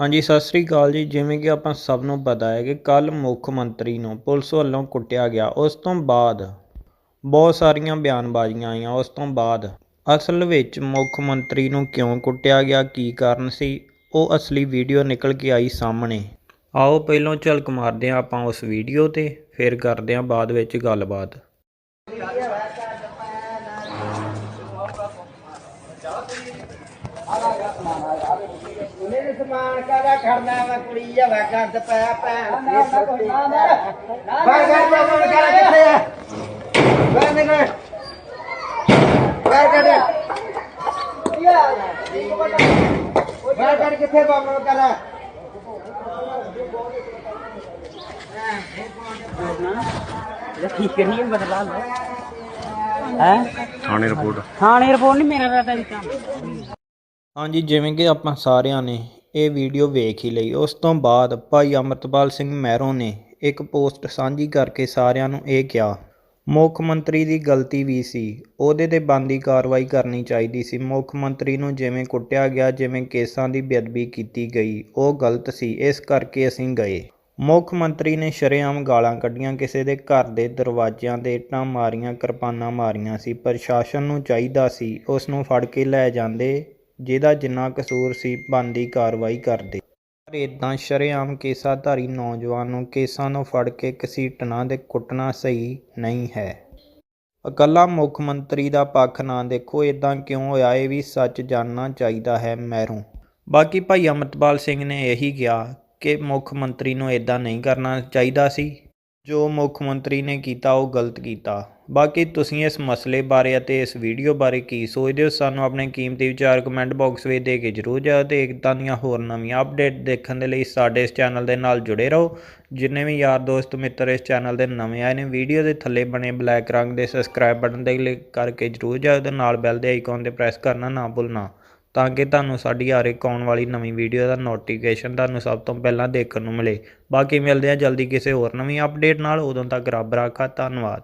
ਹਾਂਜੀ, ਸਤਿ ਸ੍ਰੀ ਅਕਾਲ ਜੀ। ਜਿਵੇਂ ਕਿ ਆਪਾਂ ਸਭ ਨੂੰ ਪਤਾ ਹੈ ਕਿ ਕੱਲ ਮੁੱਖ ਮੰਤਰੀ ਨੂੰ ਪੁਲਿਸ ਵੱਲੋਂ ਕੁੱਟਿਆ ਗਿਆ। ਉਸ ਤੋਂ ਬਾਅਦ ਬਹੁਤ ਸਾਰੀਆਂ ਬਿਆਨਬਾਜ਼ੀਆਂ ਆਈਆਂ। ਉਸ ਤੋਂ ਬਾਅਦ ਅਸਲ ਵਿੱਚ ਮੁੱਖ ਮੰਤਰੀ ਨੂੰ ਕਿਉਂ ਕੁੱਟਿਆ ਗਿਆ? ਕੀ ਕਾਰਨ ਸੀ? ਉਹ ਅਸਲੀ ਵੀਡੀਓ ਨਿਕਲ ਕੇ ਆਈ ਸਾਹਮਣੇ। ਆਓ, ਪਹਿਲਾਂ ਝਲਕ ਮਾਰਦੇ ਹਾਂ ਆਪਾਂ ਉਸ ਵੀਡੀਓ ਤੇ, ਫਿਰ ਕਰਦੇ ਹਾਂ ਬਾਅਦ ਵਿੱਚ ਗੱਲਬਾਤ। ਮੇਰੇ ਸਮਾਨ ਕਾਦਾ ਖੜਨਾ ਵਾ ਕੁੜੀ ਜਾਵਾ ਗੰਦ ਪਿਆ ਭੈਣ ਦੇ ਸੁੱਤੀ ਬਾਹਰ ਕਰ ਜਾ ਮਨ ਕਰ ਕਿੱਥੇ ਆ? ਬਾਹਰ ਨਿਕਲ ਬਾਹਰ ਕੱਢ ਬਾਹਰ ਕੱਢ ਕਿੱਥੇ ਬਾਹਰ ਕਰ? ਠੀਕ ਨਹੀਂ ਬਦਲਾ ਲੈ ਹੈ? ਥਾਣੇ ਰਿਪੋਰਟ। ਥਾਣੇ ਰਿਪੋਰਟ ਨਹੀਂ ਮੇਰਾ ਰਾਤਾ ਦਿੱਤਾ ਹਾਂਜੀ ਜਿਵੇਂ ਕਿ ਆਪਾਂ ਸਾਰਿਆਂ ਨੇ ਇਹ ਵੀਡੀਓ ਵੇਖ ਹੀ ਲਈ ਉਸ ਤੋਂ ਬਾਅਦ ਭਾਈ ਅਮਰਤਪਾਲ ਸਿੰਘ ਮਹਿਰੋਂ ਨੇ ਇੱਕ ਪੋਸਟ ਸਾਂਝੀ ਕਰਕੇ ਸਾਰਿਆਂ ਨੂੰ ਇਹ ਕਿਹਾ ਮੁੱਖ ਮੰਤਰੀ ਦੀ ਗਲਤੀ ਵੀ ਸੀ ਉਹਦੇ ਤੇ ਬੰਦੀ ਕਾਰਵਾਈ ਕਰਨੀ ਚਾਹੀਦੀ ਸੀ। ਮੁੱਖ ਮੰਤਰੀ ਨੂੰ ਜਿਵੇਂ ਕੁੱਟਿਆ ਗਿਆ ਜਿਵੇਂ ਕੇਸਾਂ ਦੀ ਬੇਅਦਬੀ ਕੀਤੀ ਗਈ ਉਹ ਗਲਤ ਸੀ ਇਸ ਕਰਕੇ ਅਸੀਂ ਗਏ। ਮੁੱਖ ਮੰਤਰੀ ਨੇ ਸ਼ਰੇਆਮ ਗਾਲਾਂ ਕੱਢੀਆਂ। ਕਿਸੇ ਦੇ ਘਰ ਦੇ ਦਰਵਾਜ਼ਿਆਂ ਤੇ ਇੱਟਾਂ ਮਾਰੀਆਂ, ਕਿਰਪਾਨਾਂ ਮਾਰੀਆਂ ਸੀ। ਪ੍ਰਸ਼ਾਸਨ ਨੂੰ ਚਾਹੀਦਾ ਸੀ ਉਸ ਨੂੰ ਫੜ ਕੇ ਲੈ ਜਾਂਦੇ, ਜਿਹਦਾ ਜਿੰਨਾ ਕਸੂਰ ਸੀ ਬਣਦੀ ਕਾਰਵਾਈ ਕਰਦੇ। ਪਰ ਇਦਾਂ ਸ਼ਰੇਆਮ ਕੇਸਾਧਾਰੀ ਨੌਜਵਾਨ ਨੂੰ ਕੇਸਾਂ ਨੂੰ ਫੜ ਕੇ ਘਸੀਟਣਾ ਤੇ ਕੁੱਟਣਾ ਸਹੀ ਨਹੀਂ ਹੈ। ਇਕੱਲਾ ਮੁੱਖ ਮੰਤਰੀ ਦਾ ਪੱਖ ਨਾ ਦੇਖੋ ਇਦਾਂ ਕਿਉਂ ਹੋਇਆ? ਇਹ ਵੀ ਸੱਚ ਜਾਣਨਾ ਚਾਹੀਦਾ ਹੈ ਮਹਿਰੋਂ। ਬਾਕੀ ਭਾਈ ਅਮਰਤਪਾਲ ਸਿੰਘ ਨੇ ਇਹੀ ਕਿਹਾ ਕਿ ਮੁੱਖ ਮੰਤਰੀ ਨੂੰ ਇਦਾਂ ਨਹੀਂ ਕਰਨਾ ਚਾਹੀਦਾ ਸੀ। ਜੋ ਮੁੱਖ ਮੰਤਰੀ ਨੇ ਕੀਤਾ, ਉਹ ਗਲਤ ਕੀਤਾ। ਬਾਕੀ ਤੁਸੀਂ ਇਸ ਮਸਲੇ ਬਾਰੇ ਅਤੇ ਇਸ ਵੀਡੀਓ ਬਾਰੇ ਕੀ ਸੋਚਦੇ ਹੋ, ਸਾਨੂੰ ਆਪਣੇ ਕੀਮਤੀ ਵਿਚਾਰ ਕਮੈਂਟ ਬਾਕਸ ਵਿੱਚ ਦੇ ਕੇ ਜਰੂਰ ਜਾਓ ਤੇ ਇਦਾਂ ਦੀਆਂ ਹੋਰ ਨਵੀਆਂ ਅਪਡੇਟ ਦੇਖਣ ਦੇ ਲਈ ਸਾਡੇ ਇਸ ਚੈਨਲ ਦੇ ਨਾਲ ਜੁੜੇ ਰਹੋ। ਜਿੰਨੇ ਵੀ ਯਾਰ ਦੋਸਤ ਮਿੱਤਰ ਇਸ ਚੈਨਲ ਦੇ ਨਵੇਂ ਆਏ ਨੇ, ਵੀਡੀਓ ਦੇ ਥੱਲੇ ਬਣੇ ਬਲੈਕ ਰੰਗ ਦੇ ਸਬਸਕ੍ਰਾਈਬ ਬਟਨ ਤੇ ਕਲਿੱਕ ਕਰਕੇ ਜਰੂਰ ਜਾਓ ਤੇ ਨਾਲ ਬੈਲ ਦੇ ਆਈਕਨ ਤੇ ਪ੍ਰੈਸ ਕਰਨਾ ਨਾ ਭੁੱਲਣਾ। ਤਾਂ ਕਿ ਤੁਹਾਨੂੰ ਸਾਡੀ ਹਰ ਇੱਕ ਆਉਣ ਵਾਲੀ ਨਵੀਂ ਵੀਡੀਓ ਦਾ ਨੋਟੀਫਿਕੇਸ਼ਨ ਤੁਹਾਨੂੰ ਸਭ ਤੋਂ ਪਹਿਲਾਂ ਦੇਖਣ ਨੂੰ ਮਿਲੇ। ਬਾਕੀ ਮਿਲਦੇ ਹਾਂ ਜਲਦੀ ਕਿਸੇ ਹੋਰ ਨਵੀਂ ਅਪਡੇਟ ਨਾਲ। ਉਦੋਂ ਤੱਕ ਰੱਬ ਰਾਖਾ। ਧੰਨਵਾਦ।